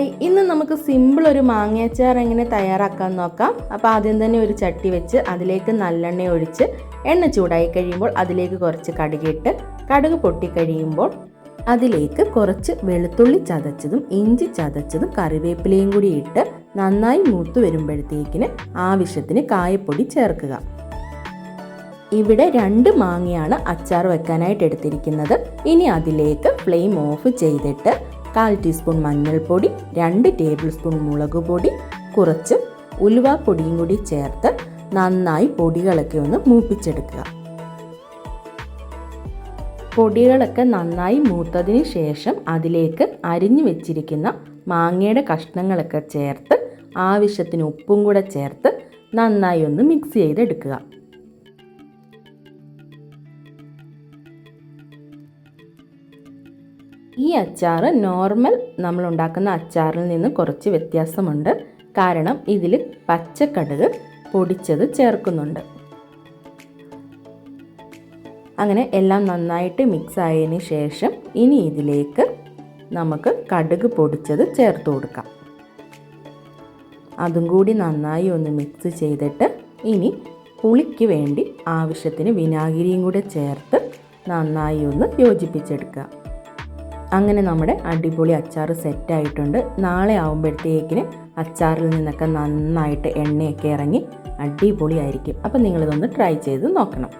Hi. ഇന്ന് നമുക്ക് simple ഒരു മാങ്ങയച്ചാർ എങ്ങനെ തയ്യാറാക്കാൻ നോക്കാം. അപ്പോൾ ആദ്യം തന്നെ ഒരു ചട്ടി വെച്ച് അതിലേക്ക് നല്ലെണ്ണ ഒഴിച്ച് എണ്ണ ചൂടായി കഴിയുമ്പോൾ അതിലേക്ക് കുറച്ച് കടുകിട്ട് കടുക് പൊട്ടിക്കഴിയുമ്പോൾ അതിലേക്ക് കുറച്ച് വെളുത്തുള്ളി ചതച്ചതും ഇഞ്ചി ചതച്ചതും കറിവേപ്പിലയും കൂടി ഇട്ട് നന്നായി മൂത്ത് വരുമ്പോഴത്തേക്കിന് ആവശ്യത്തിന് കായപ്പൊടി ചേർക്കുക. ഇവിടെ രണ്ട് മാങ്ങയാണ് അച്ചാർ വെക്കാനായിട്ട് എടുത്തിരിക്കുന്നത്. ഇനി അതിലേക്ക് ഫ്ലെയിം ഓഫ് ചെയ്തിട്ട് കാൽ ടീസ്പൂൺ മഞ്ഞൾപ്പൊടി രണ്ട് ടേബിൾ സ്പൂൺ മുളക് പൊടി കുറച്ച് ഉലുവാപ്പൊടിയും കൂടി ചേർത്ത് നന്നായി പൊടികളൊക്കെ ഒന്ന് മൂപ്പിച്ചെടുക്കുക. പൊടികളൊക്കെ നന്നായി മൂത്തതിന് ശേഷം അതിലേക്ക് അരിഞ്ഞു വെച്ചിരിക്കുന്ന മാങ്ങയുടെ കഷ്ണങ്ങളൊക്കെ ചേർത്ത് ആവശ്യത്തിന് ഉപ്പും കൂടെ ചേർത്ത് നന്നായി ഒന്ന് മിക്സ് ചെയ്തെടുക്കുക. ഈ അച്ചാർ നോർമൽ നമ്മൾ ഉണ്ടാക്കുന്ന അച്ചാറിൽ നിന്ന് കുറച്ച് വ്യത്യാസമുണ്ട്. കാരണം ഇതിൽ പച്ചക്കടുക് പൊടിച്ചത് ചേർക്കുന്നുണ്ട്. അങ്ങനെ എല്ലാം നന്നായിട്ട് മിക്സ് ആയതിന് ശേഷം ഇനി ഇതിലേക്ക് നമുക്ക് കടുക് പൊടിച്ചത് ചേർത്ത് കൊടുക്കാം. അതും കൂടി നന്നായി ഒന്ന് മിക്സ് ചെയ്തിട്ട് ഇനി പുളിക്ക് വേണ്ടി ആവശ്യത്തിന് വിനാഗിരിയും കൂടെ ചേർത്ത് നന്നായി ഒന്ന് യോജിപ്പിച്ചെടുക്കുക. അങ്ങനെ നമ്മുടെ അടിപൊളി അച്ചാർ സെറ്റായിട്ടുണ്ട്. നാളെ ആകുമ്പോഴത്തേക്കിന് അച്ചാറിൽ നിന്നൊക്കെ നന്നായിട്ട് എണ്ണയൊക്കെ ഇറങ്ങി അടിപൊളിയായിരിക്കും. അപ്പം നിങ്ങളിതൊന്ന് ട്രൈ ചെയ്ത് നോക്കണം.